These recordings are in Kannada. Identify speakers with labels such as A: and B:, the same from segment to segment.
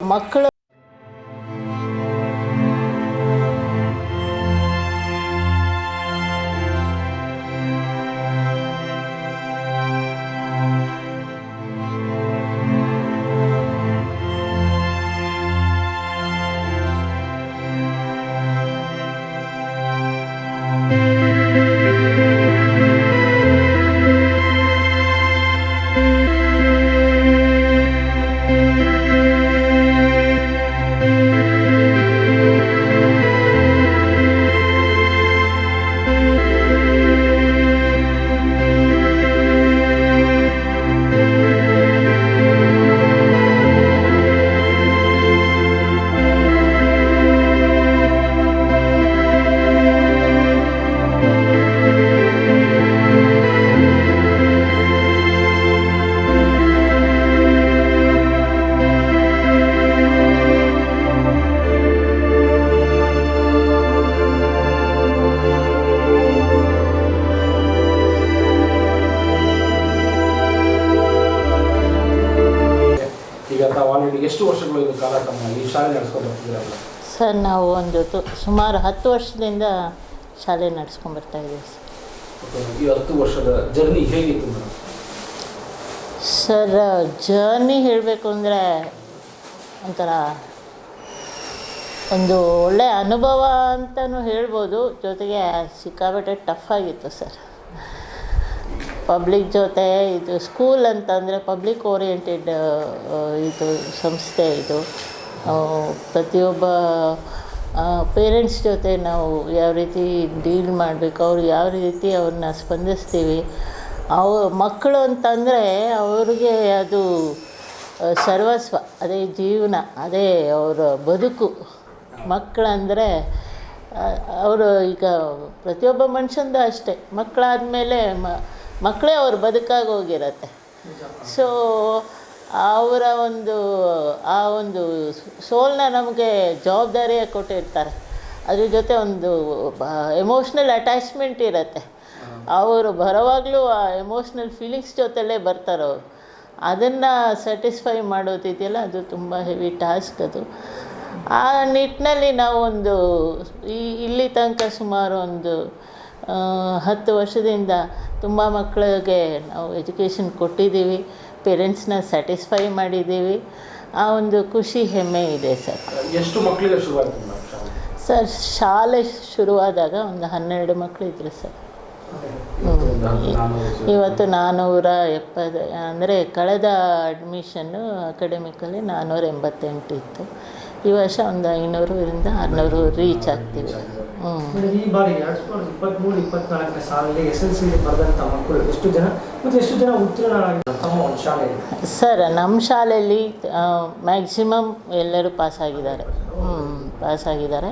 A: ಮಕ್ಕಳು ಸರ್ ನಾವು ಒಂದು ಸುಮಾರು ಹತ್ತು ವರ್ಷದಿಂದ ಶಾಲೆ ನಡೆಸ್ಕೊಂಬರ್ತಾ ಇದ್ದೀವಿ ಸರ್
B: ಈ ಹತ್ತು ವರ್ಷದ ಜರ್ನಿ ಹೇಗಿತ್ತು ಮೇಡಮ್?
A: ಸರ್ ಜರ್ನಿ ಹೇಳಬೇಕು ಅಂದರೆ ಒಂಥರ ಒಂದು ಒಳ್ಳೆಯ ಅನುಭವ ಅಂತಲೂ ಹೇಳ್ಬೋದು ಜೊತೆಗೆ ಸಿಕ್ಕಾಪಟ್ಟೆ ಟಫ್ ಆಗಿತ್ತು ಸರ್. ಪಬ್ಲಿಕ್ ಜೊತೆ ಇದು ಸ್ಕೂಲ್ ಅಂತಂದರೆ ಪಬ್ಲಿಕ್ ಓರಿಯೆಂಟೆಡ್ ಇದು ಸಂಸ್ಥೆ ಇದು. ಪ್ರತಿಯೊಬ್ಬ ಪೇರೆಂಟ್ಸ್ ಜೊತೆ ನಾವು ಯಾವ ರೀತಿ ಡೀಲ್ ಮಾಡಬೇಕು ಅವ್ರು ಯಾವ ರೀತಿ ಅವ್ರನ್ನ ಸ್ಪಂದಿಸ್ತೀವಿ ಅವ ಮಕ್ಕಳು ಅಂತಂದರೆ ಅವ್ರಿಗೆ ಅದು ಸರ್ವಸ್ವ ಅದೇ ಜೀವನ ಅದೇ ಅವರ ಬದುಕು. ಮಕ್ಕಳಂದರೆ ಅವರು ಈಗ ಪ್ರತಿಯೊಬ್ಬ ಮನುಷ್ಯಂದು ಅಷ್ಟೇ ಮಕ್ಕಳಾದಮೇಲೆ ಮಕ್ಕಳೇ ಅವ್ರ ಬದುಕಾಗಿ ಹೋಗಿರತ್ತೆ ಸೊ ಅವರ ಒಂದು, ಆ ಒಂದು ಸೋಲ್ನ ನಮಗೆ ಜವಾಬ್ದಾರಿಯಾಗಿ ಕೊಟ್ಟಿರ್ತಾರೆ ಅದ್ರ ಜೊತೆ ಒಂದು ಎಮೋಷ್ನಲ್ ಅಟ್ಯಾಚ್ಮೆಂಟ್ ಇರುತ್ತೆ. ಅವರು ಬರೋವಾಗಲೂ ಆ ಎಮೋಷ್ನಲ್ ಫೀಲಿಂಗ್ಸ್ ಜೊತೆಲೇ ಬರ್ತಾರೆ ಅವರು. ಅದನ್ನು ಸ್ಯಾಟಿಸ್ಫೈ ಮಾಡೋದಿದೆಯಲ್ಲ, ಅದು ತುಂಬ ಹೆವಿ ಟಾಸ್ಕ್ ಅದು. ಆ ನಿಟ್ಟಿನಲ್ಲಿ ನಾವೊಂದು ಈ, ಇಲ್ಲಿ ತನಕ ಸುಮಾರು ಒಂದು ಹತ್ತು ವರ್ಷದಿಂದ ತುಂಬ ಮಕ್ಕಳಿಗೆ ನಾವು ಎಜುಕೇಷನ್ ಕೊಟ್ಟಿದ್ದೀವಿ. ಪೇರೆಂಟ್ಸ್ನ ಸ್ಯಾಟಿಸ್ಫೈ ಮಾಡಿದ್ದೀವಿ. ಆ ಒಂದು ಖುಷಿ ಹೆಮ್ಮೆ ಇದೆ ಸರ್.
B: ಎಷ್ಟು ಮಕ್ಕಳಿಗೆ
A: ಸರ್ ಶಾಲೆ ಶುರುವಾದಾಗ ಒಂದು ಹನ್ನೆರಡು ಮಕ್ಕಳು ಇದ್ರು ಸರ್ ಇವತ್ತು ನಾನ್ನೂರ ಎಪ್ಪತ್ತು ಅಂದರೆ ಕಳೆದ ಅಡ್ಮಿಷನ್ನು ಅಕಾಡೆಮಿಕಲ್ಲಿ ನಾನ್ನೂರ ಎಂಬತ್ತೆಂಟು ಇತ್ತು. ಈ ವರ್ಷ ಒಂದು ಐನೂರರಿಂದ ಆರುನೂರು ರೀಚ್ ಆಗ್ತೀವಿ. ಹ್ಞೂ
C: ಈ ಬಾರಿ ಎರಡು ಸಾವಿರದ ಇಪ್ಪತ್ತ್ಮೂರು ಇಪ್ಪತ್ತ್ನಾಲ್ಕನೇ ಸಾಲಲ್ಲಿ ಎಸ್ ಎಲ್ ಸಿ ಬರೆದಂಥ ಮಕ್ಕಳು ಎಷ್ಟು ಜನ? ಎಷ್ಟು ಜನ
A: ಸರ್ ನಮ್ಮ ಶಾಲೆಯಲ್ಲಿ ಮ್ಯಾಕ್ಸಿಮಮ್ ಎಲ್ಲರೂ ಪಾಸಾಗಿದ್ದಾರೆ ಹ್ಞೂ ಪಾಸಾಗಿದ್ದಾರೆ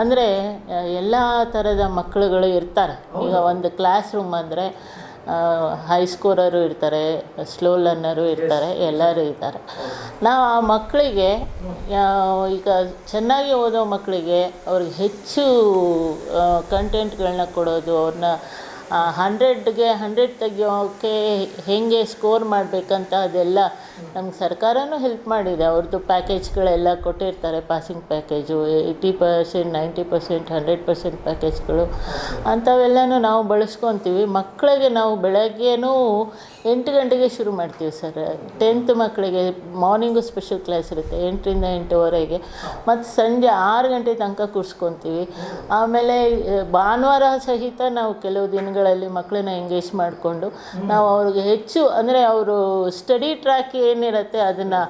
A: ಅಂದರೆ ಎಲ್ಲ ಥರದ ಮಕ್ಕಳುಗಳು ಇರ್ತಾರೆ. ಈಗ ಒಂದು ಕ್ಲಾಸ್ ರೂಮ್ ಅಂದರೆ ಹೈ ಸ್ಕೋರರು ಇರ್ತಾರೆ ಸ್ಲೋ ಲರ್ನರು ಇರ್ತಾರೆ ಎಲ್ಲರೂ ಇರ್ತಾರೆ. ನಾವು ಆ ಮಕ್ಕಳಿಗೆ ಈಗ ಚೆನ್ನಾಗಿ ಓದೋ ಮಕ್ಕಳಿಗೆ ಅವ್ರಿಗೆ ಹೆಚ್ಚು ಕಂಟೆಂಟ್ಗಳನ್ನ ಕೊಡೋದು ಅವ್ರನ್ನ ಹಂಡ್ರೆಡ್ಗೆ ಹಂಡ್ರೆಡ್ ತೆಗಿಯೋಕ್ಕೆ ಹೇಗೆ ಸ್ಕೋರ್ ಮಾಡಬೇಕಂತ ಅದೆಲ್ಲ ನಮ್ಗೆ ಸರ್ಕಾರನೂ ಹೆಲ್ಪ್ ಮಾಡಿದೆ. ಅವ್ರದ್ದು ಪ್ಯಾಕೇಜ್ಗಳೆಲ್ಲ ಕೊಟ್ಟಿರ್ತಾರೆ. Passing package eighty percent ninety percent hundred percent ಪ್ಯಾಕೇಜ್ಗಳು ಅಂಥವೆಲ್ಲನೂ ನಾವು ಬಳಸ್ಕೊತೀವಿ. ಮಕ್ಕಳಿಗೆ ನಾವು ಬೆಳಗ್ಗೆನೂ ಎಂಟು ಗಂಟೆಗೆ ಶುರು ಮಾಡ್ತೀವಿ ಸರ್. ಟೆಂತ್ ಮಕ್ಕಳಿಗೆ ಮಾರ್ನಿಂಗು ಸ್ಪೆಷಲ್ ಕ್ಲಾಸ್ ಇರುತ್ತೆ, ಎಂಟರಿಂದ ಎಂಟುವರೆಗೆ. ಮತ್ತು ಸಂಜೆ ಆರು ಗಂಟೆ ತನಕ ಕೂರಿಸ್ಕೊತೀವಿ. ಆಮೇಲೆ ಭಾನುವಾರ ಸಹಿತ ನಾವು ಕೆಲವು ದಿನಗಳಲ್ಲಿ ಮಕ್ಕಳನ್ನ ಎಂಗೇಜ್ ಮಾಡಿಕೊಂಡು ನಾವು ಅವ್ರಿಗೆ ಹೆಚ್ಚು, ಅಂದರೆ ಅವರು ಸ್ಟಡಿ ಟ್ರ್ಯಾಕ್ ಏನಿರುತ್ತೆ ಅದನ್ನು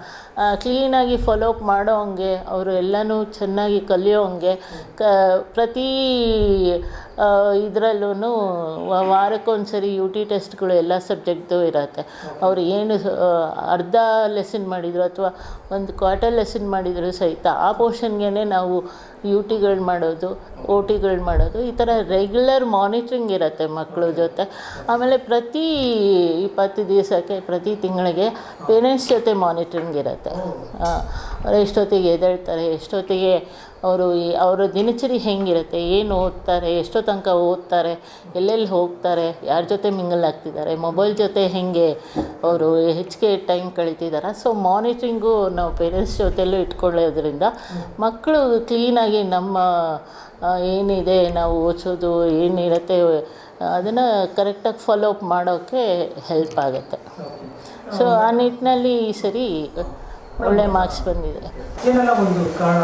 A: ಕ್ಲೀನಾಗಿ ಫಾಲೋ ಅಪ್ ಮಾಡೋ ಹಂಗೆ, ಅವರು ಎಲ್ಲನೂ ಚೆನ್ನಾಗಿ ಕಲಿಯೋ ಹಂಗೆ, ಕ, ಪ್ರತಿ ಇದರಲ್ಲೂ ವಾರಕ್ಕೊಂದ್ಸರಿ ಯು ಟಿ ಟೆಸ್ಟ್ಗಳು ಎಲ್ಲ ಸಬ್ಜೆಕ್ಟ್ದು ಇರುತ್ತೆ. ಅವರು ಏನು ಅರ್ಧ ಲೆಸನ್ ಮಾಡಿದರು ಅಥವಾ ಒಂದು ಕ್ವಾರ್ಟರ್ ಲೆಸನ್ ಮಾಡಿದರೂ ಸಹಿತ ಆ ಪೋರ್ಷನ್ಗೇ ನಾವು ಯು ಟಿಗಳು ಮಾಡೋದು ಒ ಟಿಗಳು ಮಾಡೋದು, ಈ ಥರ ರೆಗ್ಯುಲರ್ ಮಾನಿಟ್ರಿಂಗ್ ಇರುತ್ತೆ ಮಕ್ಕಳ ಜೊತೆ. ಆಮೇಲೆ ಪ್ರತಿ ಇಪ್ಪತ್ತು ದಿವಸಕ್ಕೆ, ಪ್ರತಿ ತಿಂಗಳಿಗೆ ಪೇರೆಂಟ್ಸ್ ಜೊತೆ ಮಾನಿಟ್ರಿಂಗ್ ಇರುತ್ತೆ. ಅವ್ರು ಎಷ್ಟೊತ್ತಿಗೆ ಎದ್ದೇಳ್ತಾರೆ, ಎಷ್ಟೊತ್ತಿಗೆ ಅವರು ಈ, ಅವರ ದಿನಚರಿ ಹೆಂಗಿರುತ್ತೆ, ಏನು ಓದ್ತಾರೆ ಎಷ್ಟೋ ತನಕ ಓದ್ತಾರೆ, ಎಲ್ಲೆಲ್ಲಿ ಹೋಗ್ತಾರೆ, ಯಾರ ಜೊತೆ ಮಿಂಗಲ್ ಆಗ್ತಿದ್ದಾರೆ, ಮೊಬೈಲ್ ಜೊತೆ ಹೇಗೆ ಅವರು ಹೆಚ್ಚಿಗೆ ಟೈಮ್ ಕಳೀತಿದ್ದಾರೆ. ಸೊ ಮಾನಿಟ್ರಿಂಗು ನಾವು ಪೇರೆಂಟ್ಸ್ ಜೊತೆಯಲ್ಲೂ ಇಟ್ಕೊಳ್ಳೋದ್ರಿಂದ ಮಕ್ಕಳು ಕ್ಲೀನಾಗಿ ನಮ್ಮ ಏನಿದೆ ನಾವು ಓದಿಸೋದು ಏನಿರುತ್ತೆ ಅದನ್ನು ಕರೆಕ್ಟಾಗಿ ಫಾಲೋ ಅಪ್ ಮಾಡೋಕ್ಕೆ ಹೆಲ್ಪ್ ಆಗುತ್ತೆ. ಸೊ ಆ ನಿಟ್ಟಿನಲ್ಲಿ ಈ ಸರಿ ಒಳ್ಳೆ ಮಾರ್ಕ್ಸ್ ಬಂದಿದೆ.
C: ಒಂದು ಕಾರಣ?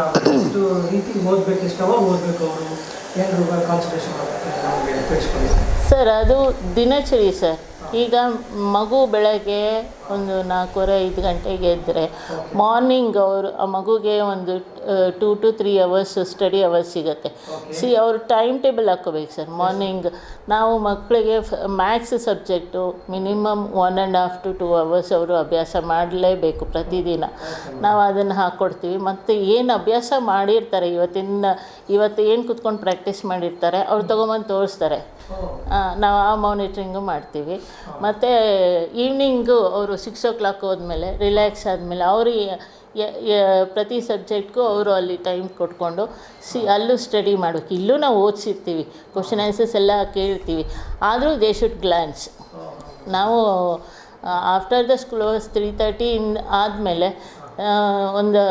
C: ರೀತಿ ಓದ್ಬೇಕು
A: ಸರ್ ಅದು ದಿನಚರಿ ಸರ್. ಈಗ ಮಗು ಬೆಳಗ್ಗೆ ಒಂದು ನಾಲ್ಕೂವರೆ ಐದು ಗಂಟೆಗೆ ಎದ್ದರೆ ಮಾರ್ನಿಂಗ್ ಅವರು ಆ ಮಗುಗೆ ಒಂದು two to three hours study hours ಸಿಗುತ್ತೆ. ಸಿ ಅವ್ರು ಟೈಮ್ ಟೇಬಲ್ ಹಾಕ್ಕೋಬೇಕು ಸರ್. ಮಾರ್ನಿಂಗ್ ನಾವು ಮಕ್ಕಳಿಗೆ maths subject minimum one and half to two hours ಅವರು ಅಭ್ಯಾಸ ಮಾಡಲೇಬೇಕು ಪ್ರತಿದಿನ. ನಾವು ಅದನ್ನು ಹಾಕ್ಕೊಡ್ತೀವಿ ಮತ್ತು ಏನು ಅಭ್ಯಾಸ ಮಾಡಿರ್ತಾರೆ ಇವತ್ತಿನ ಇವತ್ತು ಏನು ಕೂತ್ಕೊಂಡು ಪ್ರಾಕ್ಟೀಸ್ ಮಾಡಿರ್ತಾರೆ ಅವ್ರು ತೊಗೊಂಬಂದು ತೋರಿಸ್ತಾರೆ. ನಾವು ಆ ಮಾನಿಟ್ರಿಂಗು ಮಾಡ್ತೀವಿ. ಮತ್ತು ಈವ್ನಿಂಗು ಅವರು ಸಿಕ್ಸ್ ಓ ಕ್ಲಾಕ್ ಹೋದ್ಮೇಲೆ ರಿಲ್ಯಾಕ್ಸ್ ಆದಮೇಲೆ ಅವರು ಪ್ರತಿ ಸಬ್ಜೆಕ್ಟ್ಗೂ ಅವರು ಅಲ್ಲಿ ಟೈಮ್ ಕೊಟ್ಕೊಂಡು ಸಿ, ಅಲ್ಲೂ ಸ್ಟಡಿ ಮಾಡಬೇಕು ಇಲ್ಲೂ ನಾವು ಓದಿಸಿರ್ತೀವಿ ಕ್ವಶನ್ ಆನ್ಸರ್ಸ್ ಎಲ್ಲ ಕೇಳ್ತೀವಿ. ಆದರೂ ದೇ ಶುಡ್ ಗ್ಲಾನ್ಸ್ ನಾವು after the close three thirty in ಆದಮೇಲೆ ಒಂದು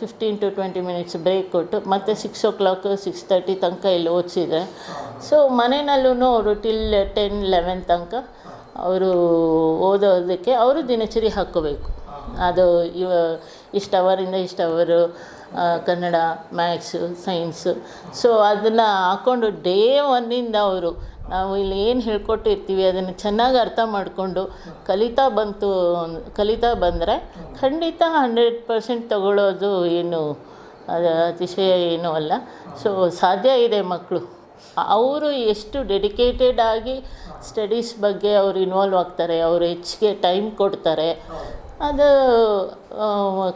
A: fifteen to twenty minutes break ಕೊಟ್ಟು ಮತ್ತೆ six o'clock six thirty ತನಕ ಇಲ್ಲಿ ಓದಿಸಿದ್ರೆ. ಸೊ ಮನೆಯಲ್ಲೂ ಅವರು ಟಿಲ್ ಟೆನ್ ಲೆವೆನ್ ತನಕ ಅವರು ಓದೋದಕ್ಕೆ ಅವರು ದಿನಚರಿ ಹಾಕ್ಕೋಬೇಕು. ಅದು ಇವ ಇಷ್ಟು ಅವರಿಂದ ಇಷ್ಟು ಅವರು ಕನ್ನಡ ಮ್ಯಾಥ್ಸು ಸೈನ್ಸು, ಸೊ ಅದನ್ನು ಹಾಕ್ಕೊಂಡು ಡೇ ಒನ್ನಿಂದ ಅವರು ನಾವು ಇಲ್ಲಿ ಏನು ಹೇಳ್ಕೊಟ್ಟಿರ್ತೀವಿ ಅದನ್ನು ಚೆನ್ನಾಗಿ ಅರ್ಥ ಮಾಡಿಕೊಂಡು ಕಲಿತಾ ಬಂತು, ಕಲಿತಾ ಬಂದರೆ ಖಂಡಿತ ಹಂಡ್ರೆಡ್ ಪರ್ಸೆಂಟ್ ತಗೊಳ್ಳೋದು ಏನು, ಅದು ಅತಿಶಯ ಏನೂ ಅಲ್ಲ. ಸೊ ಸಾಧ್ಯ ಇದೆ ಮಕ್ಕಳು. ಅವರು ಎಷ್ಟು ಡೆಡಿಕೇಟೆಡ್ ಆಗಿ ಸ್ಟಡೀಸ್ ಬಗ್ಗೆ ಅವರು ಇನ್ವಾಲ್ವ್ ಆಗ್ತಾರೆ ಅವರು ಹೆಚ್ಚಿಗೆ ಟೈಮ್ ಕೊಡ್ತಾರೆ. ಅದು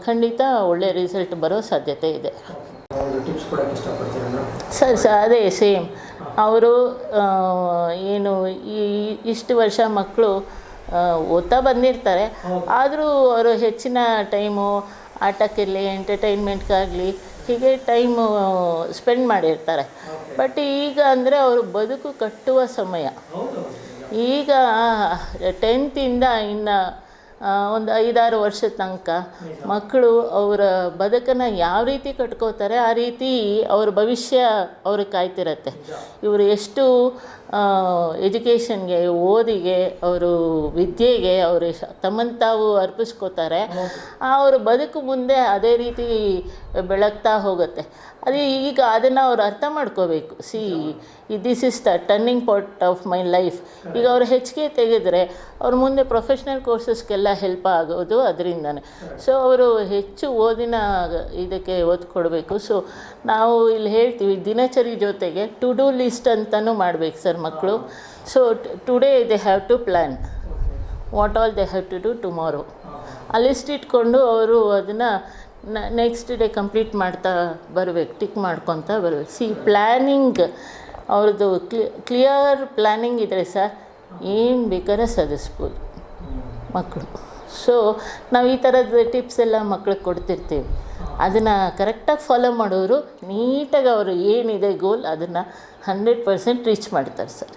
A: ಖಂಡಿತ ಒಳ್ಳೆ ರಿಸಲ್ಟ್ ಬರೋ ಸಾಧ್ಯತೆ ಇದೆ. ಸರ್ ಸರ್ ಅದೇ ಸೇಮ್ ಅವರು ಏನು ಈ ಇಷ್ಟು ವರ್ಷ ಮಕ್ಕಳು ಓದ್ತಾ ಬಂದಿರ್ತಾರೆ. ಆದರೂ ಅವರು ಹೆಚ್ಚಿನ ಟೈಮು ಆಟಕ್ಕಿರಲಿ ಎಂಟರ್ಟೈನ್ಮೆಂಟ್ಗಾಗಲಿ ಹೀಗೆ ಟೈಮು ಸ್ಪೆಂಡ್ ಮಾಡಿರ್ತಾರೆ. ಬಟ್ ಈಗ ಅಂದರೆ ಅವರು ಬದುಕು ಕಟ್ಟುವ ಸಮಯ. ಈಗ ಟೆಂತಿಂದ ಇನ್ನು ಒಂದು ಐದಾರು ವರ್ಷದ ತನಕ ಮಕ್ಕಳು ಅವರ ಬದುಕನ್ನು ಯಾವ ರೀತಿ ಕಟ್ಕೋತಾರೆ ಆ ರೀತಿ ಅವ್ರ ಭವಿಷ್ಯ ಅವ್ರಿಗೆ ಕಾಯ್ತಿರತ್ತೆ. ಇವರು ಎಷ್ಟು ಎಜುಕೇಷನ್ಗೆ ಓದಿಗೆ ಅವರು ವಿದ್ಯೆಗೆ ಅವರು ತಮ್ಮನ್ನು ತಾವು ಅರ್ಪಿಸ್ಕೋತಾರೆ ಅವ್ರ ಬದುಕು ಮುಂದೆ ಅದೇ ರೀತಿ ಬೆಳಗ್ತಾ ಹೋಗುತ್ತೆ. ಅದೇ ಈಗ ಅದನ್ನು ಅವ್ರು ಅರ್ಥ ಮಾಡ್ಕೋಬೇಕು. See this is the turning point of my life ಈಗ ಅವರು ಹೆಚ್ಚಿಗೆ ತೆಗೆದರೆ ಅವ್ರ ಮುಂದೆ ಪ್ರೊಫೆಷ್ನಲ್ ಕೋರ್ಸಸ್ಗೆಲ್ಲ ಹೆಲ್ಪ್ ಆಗೋದು ಅದರಿಂದನೇ. ಸೊ ಅವರು ಹೆಚ್ಚು ಓದಿನ ಇದಕ್ಕೆ ಒತ್ತು ಕೊಡಬೇಕು ಸೊ ನಾವು ಇಲ್ಲಿ ಹೇಳ್ತೀವಿ ದಿನಚರಿ ಜೊತೆಗೆ ಟು ಡೂ ಲಿಸ್ಟ್ ಅಂತಲೂ ಮಾಡಬೇಕು ಸರ್ ಮಕ್ಕಳು so today they have to plan what all they have to do tomorrow ಆ ಲಿಸ್ಟ್ ಇಟ್ಕೊಂಡು ಅವರು ಅದನ್ನು ನೆಕ್ಸ್ಟ್ ಡೇ ಕಂಪ್ಲೀಟ್ ಮಾಡ್ತಾ ಬರಬೇಕು ಟಿಕ್ ಮಾಡ್ಕೊತಾ ಬರಬೇಕು. ಸಿ ಪ್ಲ್ಯಾನಿಂಗ್ ಅವ್ರದ್ದು ಕ್ಲಿ ಕ್ಲಿಯರ್ ಪ್ಲ್ಯಾನಿಂಗ್ ಇದ್ದರೆ ಸರ್ ಏನು ಬೇಕಾದ್ರೆ ಸಾಧಿಸ್ಬೋದು ಮಕ್ಕಳು ಸೊ ನಾವು ಈ ಥರದ ಟಿಪ್ಸ್ ಎಲ್ಲ ಮಕ್ಳಿಗೆ ಕೊಡ್ತಿರ್ತೀವಿ. ಅದನ್ನು ಕರೆಕ್ಟಾಗಿ ಫಾಲೋ ಮಾಡೋರು, ನೀಟಾಗಿ ಅವರು ಏನಿದೆ ಗೋಲ್ ಅದನ್ನು ಹಂಡ್ರೆಡ್ ಪರ್ಸೆಂಟ್ ರೀಚ್ ಮಾಡ್ತಾರೆ ಸರ್.